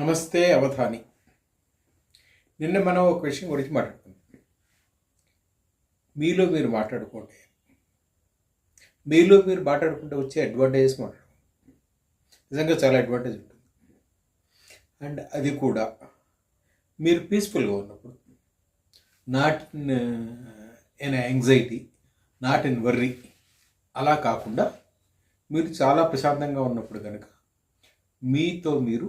నమస్తే అవధాని. నిన్న మనం ఒక విషయం గురించి మాట్లాడుకుందాం మీలో మీరు మాట్లాడుకోండి మీలో మీరు మాట్లాడుకుంటే వచ్చే అడ్వాంటేజెస్ మాట్లాడుకోండి నిజంగా చాలా అడ్వాంటేజ్ ఉంటుంది. అండ్ అది కూడా మీరు పీస్ఫుల్గా ఉన్నప్పుడు not in in anxiety not in worry అలా కాకుండా మీరు చాలా ప్రశాంతంగా ఉన్నప్పుడు కనుక మీతో మీరు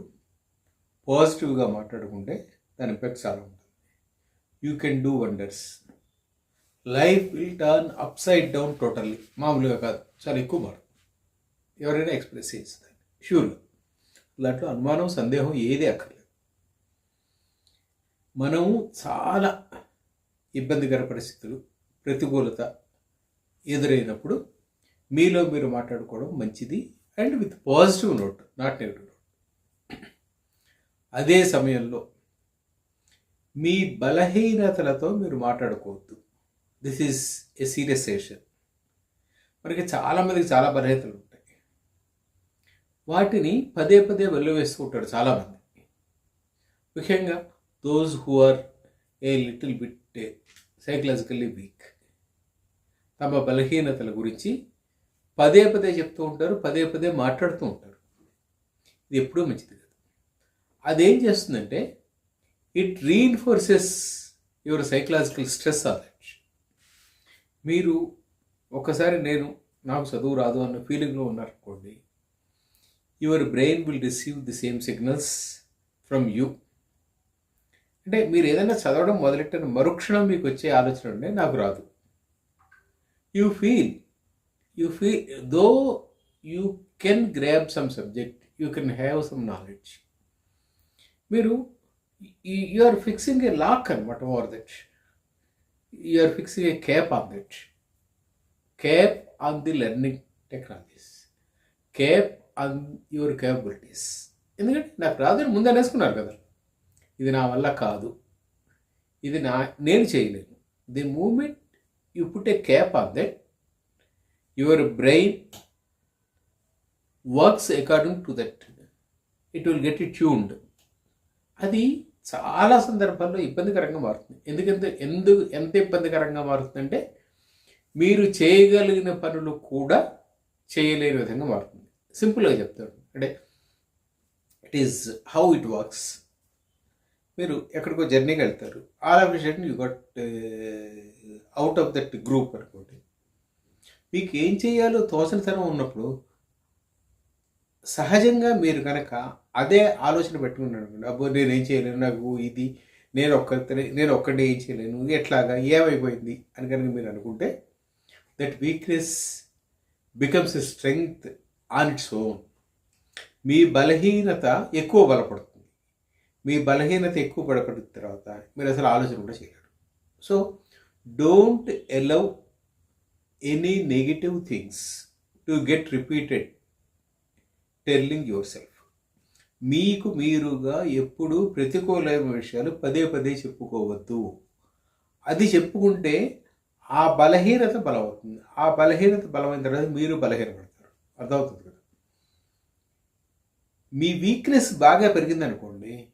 పాజిటివ్గా మాట్లాడుకుంటే దాని ఎఫెక్ట్ చాలా ఉంటుంది. You can do wonders life will turn upside down totally మామూలుగా కాదు. చాలా ఎక్కువ మారు ఎవరైనా ఎక్స్ప్రెస్ దాన్ని షూర్గా దాంట్లో అనుమానం సందేహం ఏది అక్కర్లేదు. మనము చాలా ఇబ్బందికర పరిస్థితులు ప్రతికూలత ఎదురైనప్పుడు మీలో మీరు మాట్లాడుకోవడం మంచిది. And with positive note not negative note అదే సమయంలో మీ బలహీనతలతో మీరు మాట్లాడుకోవద్దు. This is a serious session మనకి చాలామందికి చాలా బలహీనతలు ఉంటాయి. వాటిని పదే పదే వెల్లవేస్తూ చాలామంది ముఖ్యంగా those who are a little bit psychologically weak తమ బలహీనతల గురించి పదే పదే చెప్తూ ఉంటారు పదే పదే మాట్లాడుతూ ఉంటారు. ఇది ఎప్పుడూ మంచిది అదేం చేస్తుందంటే it reinforces your psychological stress of మీరు ఒకసారి నేను నాకు చదువు రాదు అన్న ఫీలింగ్లో ఉన్నారనుకోండి your brain will receive the same signals from you అంటే మీరు ఏదైనా చదవడం మొదలెట్టిన మరుక్షణం మీకు వచ్చే ఆలోచన ఉంటే నాకు రాదు. You feel you feel though you can grab some subject you can have some knowledge మీరు you are fixing a lock అనమాట over that you are fixing a cap on that cap on the learning technologies cap on your capabilities ఎందుకంటే నాకు రాదని ముందు అనేసుకున్నారు కదా. ఇది నా వల్ల కాదు. ఇది నా నేను చేయలేను. The moment you put a cap on that your brain works according to that it will get it tuned అది చాలా సందర్భాల్లో ఇబ్బందికరంగా మారుతుంది. ఎందుకంటే ఎందుకు ఎంత ఇబ్బందికరంగా మారుతుందంటే మీరు చేయగలిగిన పనులు కూడా చేయలేని విధంగా మారుతుంది. సింపుల్గా చెప్తాడు అంటే it is how it works మీరు ఎక్కడికో జర్నీకి వెళ్తారు. All of sudden you got out of that group అనుకోండి. మీకు ఏం చేయాలో తోచనితనం ఉన్నప్పుడు సహజంగా మీరు కనుక అదే ఆలోచన పెట్టుకున్నాను అనుకోండి అబ్బో నేను ఏం చేయలేను నాకు ఇది నేను ఒక్క నేను ఒక్కడే ఏం చేయలేను ఎట్లాగా ఏమైపోయింది? అని కనుక మీరు అనుకుంటే that weakness becomes a strength on its own మీ బలహీనత ఎక్కువ బలపడుతుంది. మీ బలహీనత ఎక్కువ బలపడిన తర్వాత. మీరు అసలు ఆలోచన కూడా చేయలేరు. So don't allow any negative things to get repeated telling yourself మీకు మీరుగా ఎప్పుడు ప్రతికూలమైన విషయాలు పదే పదే చెప్పుకోవద్దు. అది చెప్పుకుంటే ఆ బలహీనత బలమవుతుంది. ఆ బలహీనత బలమైన తర్వాత మీరు బలహీనపడతారు. అర్థమవుతుంది కదా? మీ వీక్నెస్ బాగా పెరిగిందనుకోండి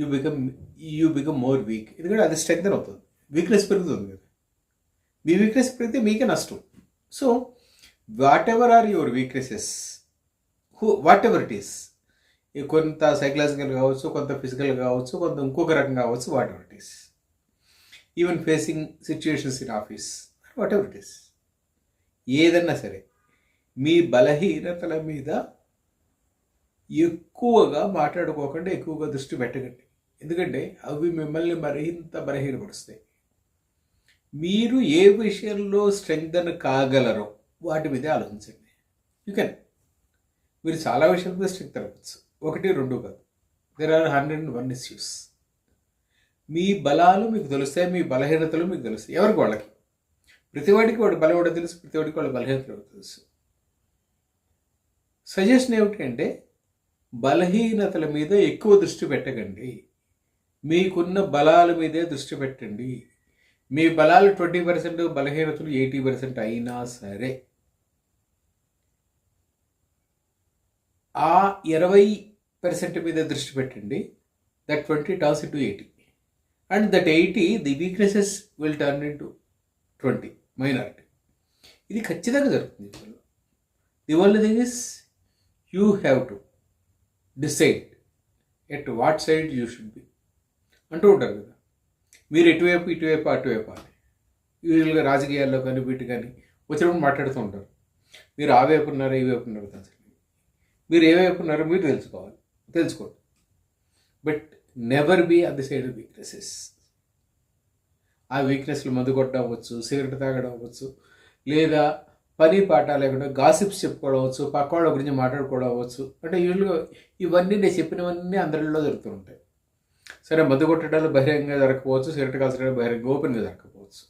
you become you become more weak ఎందుకంటే అది స్ట్రెంగ్తన్ అవుతుంది. వీక్నెస్ పెరుగుతుంది కదా? మీ వీక్నెస్ పెరిగితే మీకే నష్టం. So whatever are your weaknesses who whatever it is కొంత సైకలాజికల్ కావచ్చు కొంత ఫిజికల్ కావచ్చు కొంత ఇంకొక రకం కావచ్చు whatever it is even facing situations in office whatever it is ఏదన్నా సరే మీ బలహీనతల మీద ఎక్కువగా మాట్లాడుకోకుండా ఎక్కువగా దృష్టి పెట్టకండి. ఎందుకంటే అవి మిమ్మల్ని మరింత బలహీనపరుస్తాయి. మీరు ఏ విషయంలో స్ట్రెంగ్తన్ కాగలరో వాటి మీదే ఆలోచించండి. యూ కెన్ మీరు చాలా విషయాల మీద స్ట్రెంగ్త్ అవ్వచ్చు. ఒకటి రెండు కాదు. There are hundred and one issues మీ బలాలు మీకు తెలుస్తాయి మీ బలహీనతలు మీకు తెలుస్తాయి. ఎవరికి వాళ్ళకి? ప్రతివాడికి వాడు బలం కూడా తెలుసు ప్రతివాడికి వాళ్ళ బలహీనతలు కూడా తెలుసు. సజెషన్ ఏమిటంటే బలహీనతల మీద ఎక్కువ దృష్టి పెట్టకండి. మీకున్న బలాల మీదే దృష్టి పెట్టండి. మీ బలాలు ట్వంటీ పర్సెంట్ బలహీనతలు ఎయిటీ పర్సెంట్ అయినా సరే. ఆ ఇరవై పర్సెంట్ మీద దృష్టి పెట్టండి. That twenty toss to eighty and that eighty the weaknesses will turn into twenty minority ఇది ఖచ్చితంగా జరుగుతుంది the only thing is you have to decide at what side you should be అంటూ ఉంటారు కదా. మీరు ఎటువైపు ఇటువైపు అటువైపు అని. యూజువల్గా రాజకీయాల్లో కానీ వీటి కానీ వచ్చినప్పుడు మాట్లాడుతూ ఉంటారు. మీరు ఆ వైపు ఉన్నారా ఈ వైపు ఉన్నారా మీరు ఏ ఉన్నారో మీరు తెలుసుకోవాలి. తెలుసుకోండి. But never be at the side of weaknesses ఆ వీక్నెస్లు మందు కొట్టడం అవ్వచ్చు సిగరెట్ తాగడం అవ్వచ్చు లేదా పని పాట లేకుండా గాసిప్స్ చెప్పుకోవడం అవ్వచ్చు పక్క వాళ్ళ గురించి మాట్లాడుకోవడం అవ్వచ్చు. అంటే యూజువల్గా ఇవన్నీ నేను చెప్పినవన్నీ అందరిలో జరుగుతూ ఉంటాయి. సరే మందు కొట్టడాలు బహిరంగంగా జరగకపోవచ్చు సిగరెట్ కాల్చడాలు బహిరంగ ఓపెన్గా జరగకపోవచ్చు.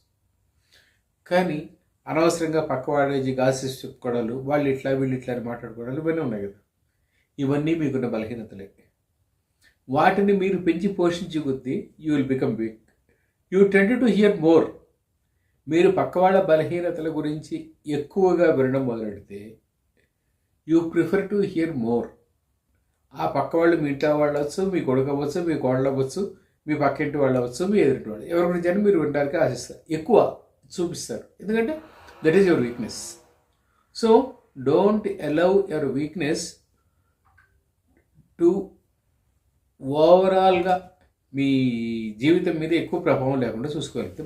కానీ అనవసరంగా పక్కవాడేజీ గాసిప్స్ చెప్పుకోవడాలు వాళ్ళు ఇట్లా వీళ్ళు ఇట్లా అని మాట్లాడుకోవడాలు ఇవన్నీ ఉన్నాయి కదా. ఇవన్నీ మీకున్న బలహీనతలే. వాటిని మీరు పెంచి పోషించి కొద్దీ you will become weak you tend to hear more మీరు పక్క వాళ్ళ బలహీనతల గురించి ఎక్కువగా వినడం మొదలెడితే you prefer to hear more ఆ పక్క వాళ్ళు మీ ఇంట్లో వాళ్ళు అవ్వచ్చు మీ కొడుకు అవ్వచ్చు మీ కోడలు అవ్వచ్చు మీ పక్కింటి వాళ్ళు అవ్వచ్చు మీ ఎదుటి వాళ్ళు. ఎవరి గురించి అని మీరు వినడానికి ఆశిస్తారు. ఎక్కువ చూపిస్తారు. ఎందుకంటే that is your weakness so don't allow your weakness to ఓవరాల్గా మీ జీవితం మీద ఎక్కువ ప్రభావం లేకుండా చూసుకోగలిగితే